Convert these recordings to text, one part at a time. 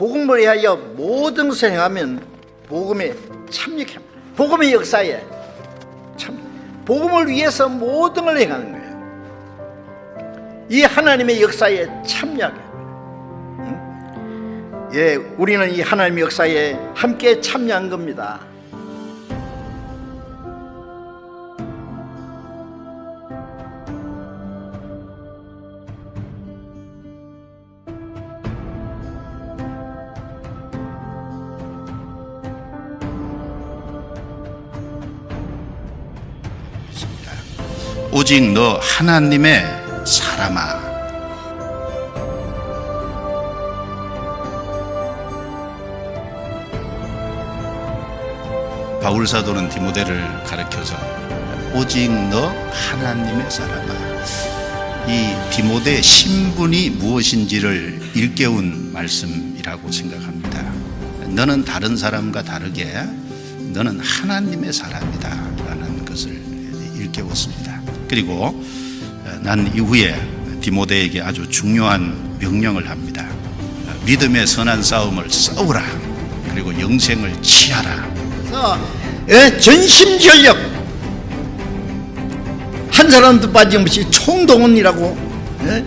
복음을 위하여 모든 것을 행하면 복음에 참여해. 복음의 역사에 참 복음을 위해서 모든 걸 행하는 거예요. 이 하나님의 역사에 참여하게. 응? 예, 우리는 이 하나님의 역사에 함께 참여한 겁니다. 오직 너 하나님의 사람아. 바울 사도는 디모데를 가르쳐서 오직 너 하나님의 사람아. 이 디모데의 신분이 무엇인지를 일깨운 말씀이라고 생각합니다. 너는 다른 사람과 다르게 너는 하나님의 사람이다라는 것을 일깨웠습니다. 그리고 어, 난 이후에 디모데에게 아주 중요한 명령을 합니다. 어, 믿음의 선한 싸움을 싸우라. 그리고 영생을 취하라. 그래서 예, 전심전력 한 사람도 빠짐없이 총동원이라고 예?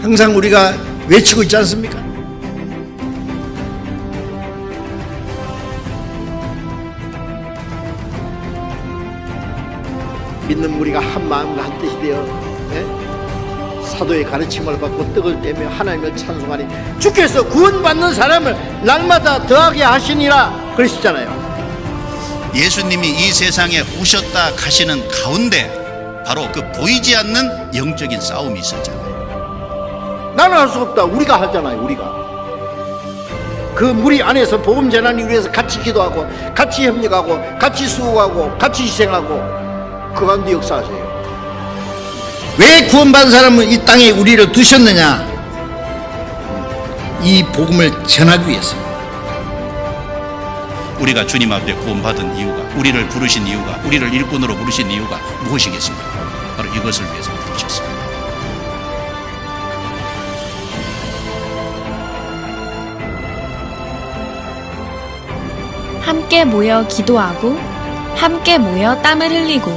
항상 우리가 외치고 있지 않습니까? 믿는 우리가 한 마음과 한 뜻이 되어 예? 사도의 가르침을 받고 떡을 떼며 하나님을 찬송하니 주께서 구원받는 사람을 날마다 더하게 하시니라 그러시잖아요. 예수님이 이 세상에 오셨다 가시는 가운데 바로 그 보이지 않는 영적인 싸움이 있었잖아요. 나는 할 수 없다. 우리가 하잖아요. 우리가. 그 무리 안에서 복음 전하기 위해서 같이 기도하고 같이 협력하고 같이 수고하고 같이 희생하고 그 가운데 역사하세요. 왜 구원받은 사람은 이 땅에 우리를 두셨느냐? 이 복음을 전하기 위해서. 우리가 주님 앞에 구원받은 이유가 우리를 부르신 이유가 우리를 일꾼으로 부르신 이유가 무엇이겠습니까? 바로 이것을 위해서 부르셨습니다. 함께 모여 기도하고, 함께 모여 땀을 흘리고,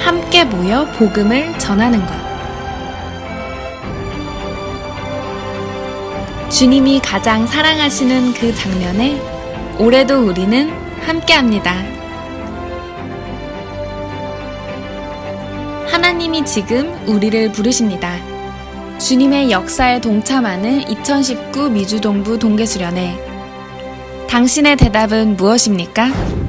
함께 모여 복음을 전하는 것. 주님이 가장 사랑하시는 그 장면에 올해도 우리는 함께 합니다. 하나님이 지금 우리를 부르십니다. 주님의 역사에 동참하는 2019 미주동부 동계수련회. 당신의 대답은 무엇입니까?